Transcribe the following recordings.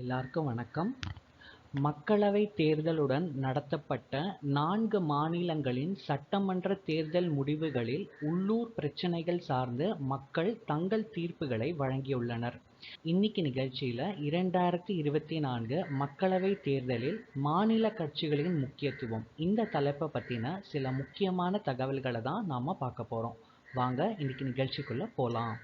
எல்லாருக்கும் வணக்கம். மக்களவை தேர்தலுடன் நடத்தப்பட்ட நான்கு மாநிலங்களின் சட்டமன்ற தேர்தல் முடிவுகளில் உள்ளூர் பிரச்சனைகள் சார்ந்து மக்கள் தங்கள் தீர்ப்புகளை வழங்கியுள்ளனர். இன்னைக்கு நிகழ்ச்சியில் இரண்டாயிரத்தி இருபத்தி நான்கு மக்களவை தேர்தலில் மாநில கட்சிகளின் முக்கியத்துவம் இந்த தலைப்பை பற்றின சில முக்கியமான தகவல்களை தான் நாம் பார்க்க போகிறோம் வாங்க இன்னைக்கு நிகழ்ச்சிக்குள்ளே போகலாம்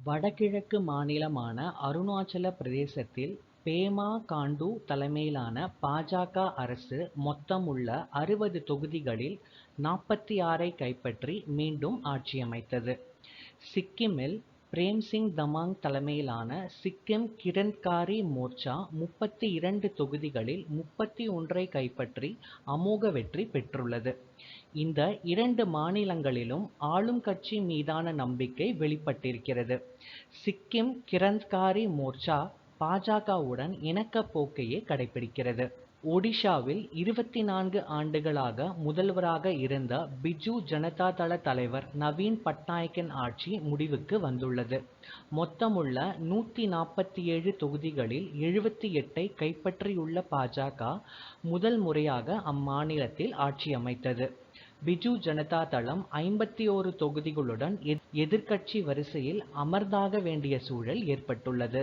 வடகிழக்கு மாநிலமான அருணாச்சல பிரதேசத்தில் பேமா காண்டு தலைமையிலான பாஜக அரசு மொத்தமுள்ள அறுபது தொகுதிகளில் நாற்பத்தி ஆறை கைப்பற்றி மீண்டும் ஆட்சியமைத்தது. சிக்கிமில் பிரேம்சிங் தமாங் தலைமையிலான சிக்கிம் கிரந்த்காரி மோர்ச்சா முப்பத்தி இரண்டு தொகுதிகளில் முப்பத்தி ஒன்றை கைப்பற்றி அமோக வெற்றி பெற்றுள்ளது. இந்த இரண்டு மாநிலங்களிலும் ஆளும் கட்சி மீதான நம்பிக்கை வெளிப்பட்டிருக்கிறது. சிக்கிம் கிரந்த்காரி மோர்ச்சா பாஜகவுடன் இணக்கப் போக்கையே கடைபிடிக்கிறது ஒடிஷாவில் இருபத்தி நான்கு ஆண்டுகளாக முதல்வராக இருந்த பிஜு ஜனதா தள தலைவர் நவீன் பட்நாயக்கின் ஆட்சி முடிவுக்கு வந்துள்ளது. மொத்தமுள்ள நூற்றி நாற்பத்தி ஏழு தொகுதிகளில் எழுபத்தி எட்டை கைப்பற்றியுள்ள பாஜக முதல் முறையாக அம்மாநிலத்தில் ஆட்சி அமைத்தது. பிஜு ஜனதா தளம் ஐம்பத்தி ஓரு தொகுதிகளுடன் எதிர்க்கட்சி வரிசையில் அமர்ந்தாக வேண்டிய சூழல் ஏற்பட்டுள்ளது.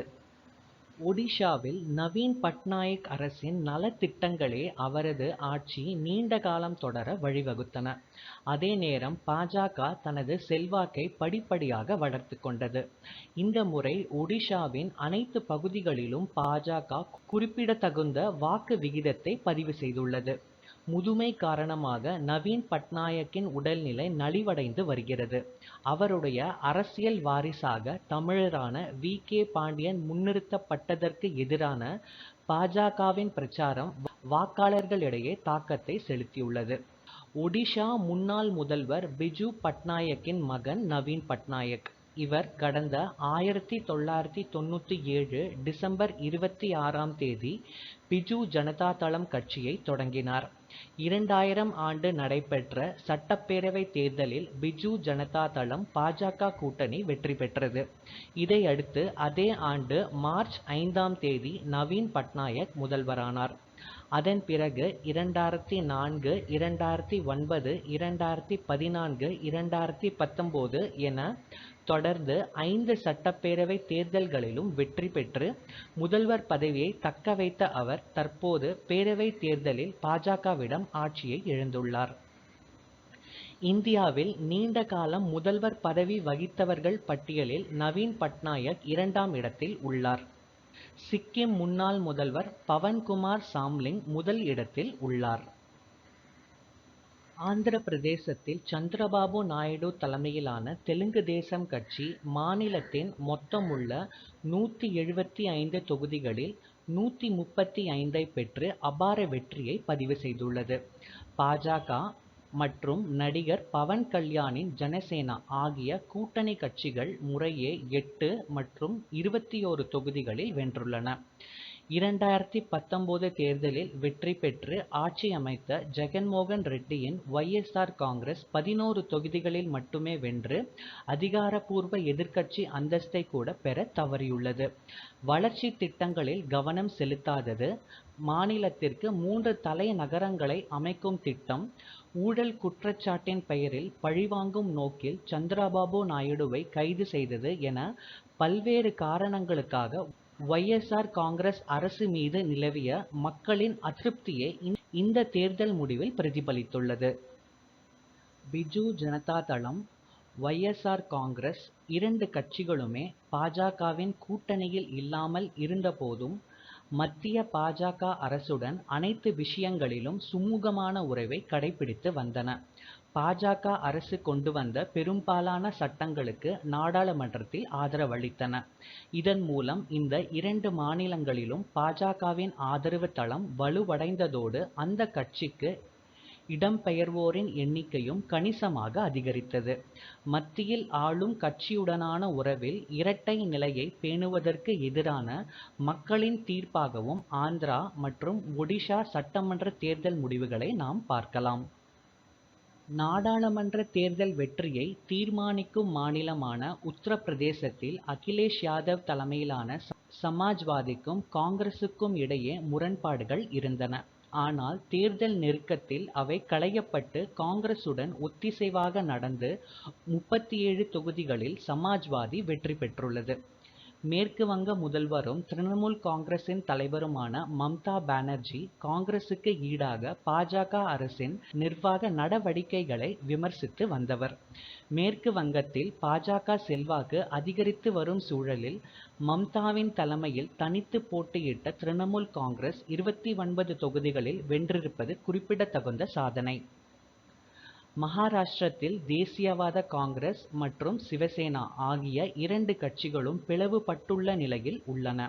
ஒடிஷாவில் நவீன் பட்நாயக் அரசின் நலத்திட்டங்களே அவரது ஆட்சி நீண்ட காலம் தொடர வழிவகுத்தன. அதே நேரம் பாஜக தனது செல்வாக்கை படிப்படியாக வளர்த்து கொண்டது. இந்த முறை ஒடிஷாவின் அனைத்து பகுதிகளிலும் பாஜக குறிப்பிடத்தகுந்த வாக்கு விகிதத்தை பதிவு செய்துள்ளது. முதுமை காரணமாக நவீன் பட்நாயக்கின் உடல்நிலை நலிவடைந்து வருகிறது. அவருடைய அரசியல் வாரிசாக தமிழரான வி. கே. பாண்டியன் முன்னிறுத்தப்பட்டதற்கு எதிரான பாஜகவின் பிரச்சாரம் வாக்காளர்களிடையே தாக்கத்தை செலுத்தியுள்ளது. ஒடிஷா முன்னாள் முதல்வர் பிஜு பட்நாயக்கின் மகன் நவீன் பட்நாயக். இவர் கடந்த ஆயிரத்தி தொள்ளாயிரத்தி தொண்ணூற்றி ஏழு டிசம்பர் இருபத்தி ஆறாம் தேதி பிஜு ஜனதா தளம் கட்சியை தொடங்கினார். இரண்டாயிரம் ஆண்டு நடைபெற்ற சட்டப்பேரவை தேர்தலில் பிஜு ஜனதா தளம் பாஜக கூட்டணி வெற்றி பெற்றது. இதையடுத்து அதே ஆண்டு மார்ச் ஐந்தாம் தேதி நவீன் பட்நாயக் முதல்வரானார். அதன் பிறகு இரண்டாயிரத்தி நான்கு இரண்டாயிரத்தி ஒன்பது இரண்டாயிரத்தி பதினான்கு இரண்டாயிரத்தி பத்தொம்போது என தொடர்ந்து ஐந்து சட்டப்பேரவை தேர்தல்களிலும் வெற்றி பெற்று முதல்வர் பதவியை தக்க வைத்த அவர் தற்போது பேரவை தேர்தலில் பாஜகவிடம் ஆட்சியை இழந்துள்ளார். இந்தியாவில் நீண்ட காலம் முதல்வர் பதவி வகித்தவர்கள் பட்டியலில் நவீன் பட்நாயக் இரண்டாம் இடத்தில் உள்ளார். சிக்கிம் முன்னாள் முதல்வர் பவன்குமார் சாம்லிங் முதல் இடத்தில் உள்ளார். ஆந்திர பிரதேசத்தில் சந்திரபாபு நாயுடு தலைமையிலான தெலுங்கு தேசம் கட்சி மாநிலத்தின் மொத்தமுள்ள நூற்றி எழுபத்தி ஐந்து தொகுதிகளில் நூற்றி முப்பத்தி ஐந்தை பெற்று அபார வெற்றியை பதிவு செய்துள்ளது. பாஜக மற்றும் நடிகர் பவன் கல்யாணின் ஜனசேனா ஆகிய கூட்டணி கட்சிகள் முறையே எட்டு மற்றும் இருபத்தி ஓரு தொகுதிகளில் வென்றுள்ளன. இரண்டாயிரத்தி பத்தொன்பது தேர்தலில் வெற்றி பெற்று ஆட்சி அமைத்த ஜெகன்மோகன் ரெட்டியின் ஒய்எஸ்ஆர் காங்கிரஸ் பதினோரு தொகுதிகளில் மட்டுமே வென்று அதிகாரப்பூர்வ எதிர்க்கட்சி அந்தஸ்தை கூட பெற தவறியுள்ளது. வளர்ச்சி திட்டங்களில் கவனம் செலுத்தாதது மாநிலத்திற்கு மூன்று தலைநகரங்களை அமைக்கும் திட்டம் ஊழல் குற்றச்சாட்டின் பெயரில் பழிவாங்கும் நோக்கில் சந்திரபாபு நாயுடுவை கைது செய்தது என பல்வேறு காரணங்களுக்காக ஒய்எஸ்ஆர் காங்கிரஸ் அரசு மீது நிலவிய மக்களின் அதிருப்தியே இந்த தேர்தல் முடிவில் பிரதிபலித்துள்ளது. பிஜு ஜனதா தளம் ஒய்எஸ்ஆர் காங்கிரஸ் இரண்டு கட்சிகளுமே பாஜகவின் கூட்டணியில் இல்லாமல் இருந்தபோதும் மத்திய பாஜக அரசுடன் அனைத்து விஷயங்களிலும் சுமூகமான உறவை கடைபிடித்து வந்தன. பாஜக அரசு கொண்டு வந்த பெரும்பாலான சட்டங்களுக்கு நாடாளுமன்றத்தில் ஆதரவளித்தன இதன் மூலம் இந்த இரண்டு மாநிலங்களிலும் பாஜகவின் ஆதரவு தளம் வலுவடைந்ததோடு அந்த கட்சிக்கு இடம்பெயர்வோரின் எண்ணிக்கையும் கணிசமாக அதிகரித்தது. மத்தியில் ஆளும் கட்சியுடனான உறவில் இரட்டை நிலையை பேணுவதற்கு எதிரான மக்களின் தீர்ப்பாகவும் ஆந்திரா மற்றும் ஒடிஷா சட்டமன்ற தேர்தல் முடிவுகளை நாம் பார்க்கலாம். நாடாளுமன்ற தேர்தல் வெற்றியை தீர்மானிக்கும் மாநிலமான உத்தரப்பிரதேசத்தில் அகிலேஷ் யாதவ் தலைமையிலான சமாஜ்வாதிக்கும் காங்கிரசுக்கும் இடையே முரண்பாடுகள் இருந்தன. ஆனால் தேர்தல் நெருக்கத்தில் அவை களையப்பட்டு காங்கிரசுடன் ஒத்திசைவாக நடந்து முப்பத்தேழு தொகுதிகளில் சமாஜ்வாதி வெற்றி பெற்றுள்ளது. மேற்கு வங்க முதல்வரும் திரிணமுல் காங்கிரசின் தலைவருமான மம்தா பானர்ஜி காங்கிரசுக்கு ஈடாக பாஜக அரசின் நிர்வாக நடவடிக்கைகளை விமர்சித்து வந்தவர். மேற்கு வங்கத்தில் பாஜக செல்வாக்கு அதிகரித்து வரும் சூழலில் மம்தாவின் தலைமையில் தனித்து போட்டியிட்ட திரிணமுல் காங்கிரஸ் இருபத்தி ஒன்பது தொகுதிகளில் வென்றிருப்பது குறிப்பிடத்தகுந்த சாதனை. மகாராஷ்டிரத்தில் தேசியவாத காங்கிரஸ் மற்றும் சிவசேனா ஆகிய இரண்டு கட்சிகளும் பிளவுபட்டுள்ள நிலையில் உள்ளன.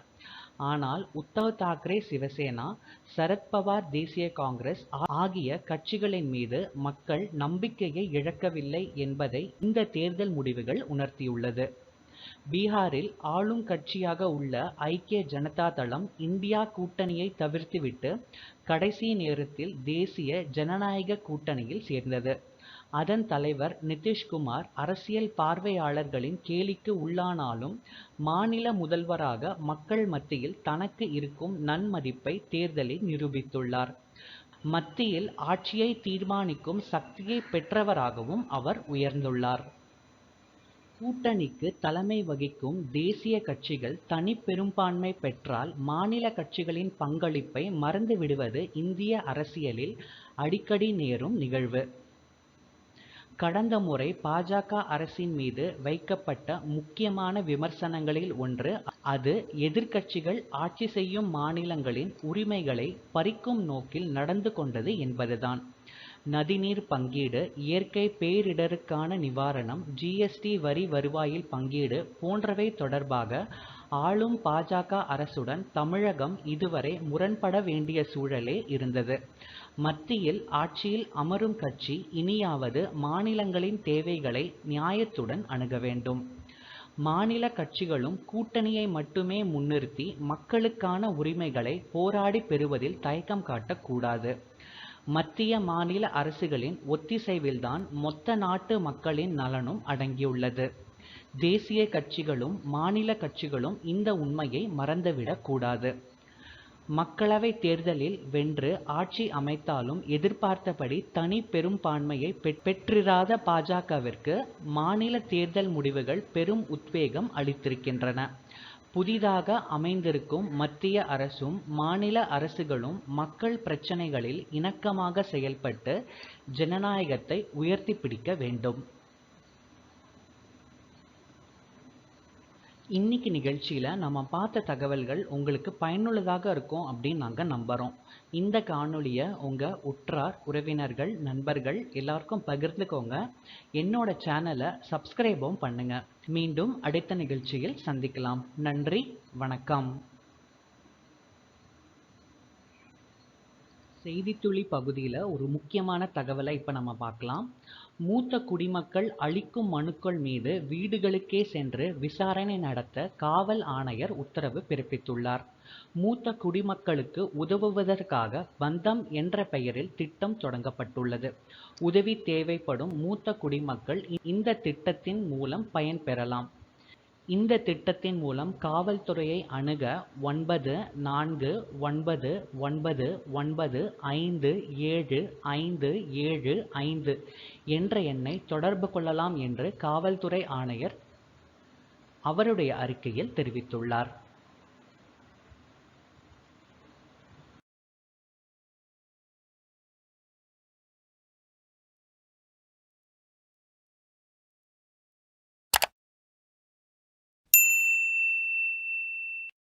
ஆனால் உத்தவ் தாக்கரே சிவசேனா சரத்பவார் தேசிய காங்கிரஸ் ஆகிய கட்சிகளின் மீது மக்கள் நம்பிக்கையை இழக்கவில்லை என்பதை இந்த தேர்தல் முடிவுகள் உணர்த்தியுள்ளது. பீகாரில் ஆளும் கட்சியாக உள்ள ஐக்கிய ஜனதா தளம் இந்தியா கூட்டணியை தவிர்த்துவிட்டு கடைசி நேரத்தில் தேசிய ஜனநாயக கூட்டணியில் சேர்ந்தது. அதன் தலைவர் நிதிஷ்குமார் அரசியல் பார்வையாளர்களின் கேலிக்கு உள்ளானாலும் மாநில முதல்வராக மக்கள் மத்தியில் தனக்கு இருக்கும் நன்மதிப்பை தேர்தலில் நிரூபித்துள்ளார். மத்தியில் ஆட்சியை தீர்மானிக்கும் சக்தியை பெற்றவராகவும் அவர் உயர்ந்துள்ளார். கூட்டணிக்கு தலைமை வகிக்கும் தேசிய கட்சிகள் தனிப்பெரும்பான்மை பெற்றால் மாநில கட்சிகளின் பங்களிப்பை மறந்துவிடுவது இந்திய அரசியலில் அடிக்கடி நேரும் நிகழ்வு. கடந்த முறை பாஜக அரசின் மீது வைக்கப்பட்ட முக்கியமான விமர்சனங்களில் ஒன்று அது எதிர்க்கட்சிகள் ஆட்சி செய்யும் மாநிலங்களின் உரிமைகளை பறிக்கும் நோக்கில் நடந்து கொண்டது என்பதுதான். நதிநீர் பங்கீடு இயற்கை பேரிடருக்கான நிவாரணம் ஜிஎஸ்டி வரி வருவாயில் பங்கீடு போன்றவை தொடர்பாக ஆளும் பாஜக அரசுடன் தமிழகம் இதுவரை முரண்பட வேண்டிய சூழலே இருந்தது. மத்தியில் ஆட்சியில் அமரும் கட்சி இனியாவது மாநிலங்களின் தேவைகளை நியாயத்துடன் அணுக வேண்டும். மாநில கட்சிகளும் கூட்டணியை மட்டுமே முன்னிறுத்தி மக்களுக்கான உரிமைகளை போராடி பெறுவதில் தயக்கம் காட்டக்கூடாது மத்திய மாநில அரசுகளின் ஒத்திசைவில்தான் மொத்த நாட்டு மக்களின் நலனும் அடங்கியுள்ளது. தேசிய கட்சிகளும் மாநில கட்சிகளும் இந்த உண்மையை மறந்துவிடக் கூடாது. மக்களவை தேர்தலில் வென்று ஆட்சி அமைத்தாலும் எதிர்பார்த்தபடி தனி பெரும்பான்மையை பெற்றிராத பாஜகவிற்கு மாநில தேர்தல் முடிவுகள் பெரும் உத்வேகம் அளித்திருக்கின்றன. புதிதாக அமைந்திருக்கும் மத்திய அரசும் மாநில அரசுகளும் மக்கள் பிரச்னைகளில் இணக்கமாக செயல்பட்டு ஜனநாயகத்தை உயர்த்திப் பிடிக்க வேண்டும். இன்னைக்கு நிகழ்ச்சியில் நம்ம பார்த்த தகவல்கள் உங்களுக்கு பயனுள்ளதாக இருக்கும் அப்படின்னு நாங்கள் நம்புகிறோம் இந்த காணொலியை உங்கள் உற்றார், உறவினர்கள், நண்பர்கள் எல்லாருக்கும் பகிர்ந்துக்கோங்க. என்னோட சேனலை சப்ஸ்கிரைபும் பண்ணுங்க. மீண்டும் அடுத்த நிகழ்ச்சியில் சந்திக்கலாம். நன்றி, வணக்கம். செய்தித்துளி பகுதியில் ஒரு முக்கியமான தகவலை இப்போ நம்ம பார்க்கலாம். மூத்த குடிமக்கள் அளிக்கும் மனுக்கள் மீது வீடுகளுக்கே சென்று விசாரணை நடத்த காவல் ஆணையர் உத்தரவு பிறப்பித்துள்ளார். மூத்த குடிமக்களுக்கு உதவுவதற்காக பந்தம் என்ற பெயரில் திட்டம் தொடங்கப்பட்டுள்ளது. உதவி தேவைப்படும் மூத்த குடிமக்கள் இந்த திட்டத்தின் மூலம் பயன்பெறலாம். இந்த திட்டத்தின் மூலம் காவல்துறையை அணுக ஒன்பது நான்கு ஒன்பது ஒன்பது ஒன்பது ஐந்து ஏழு ஐந்து ஏழு ஐந்து என்ற எண்ணை தொடர்பு கொள்ளலாம் என்று காவல்துறை ஆணையர் அவருடைய அறிக்கையில் தெரிவித்துள்ளார்.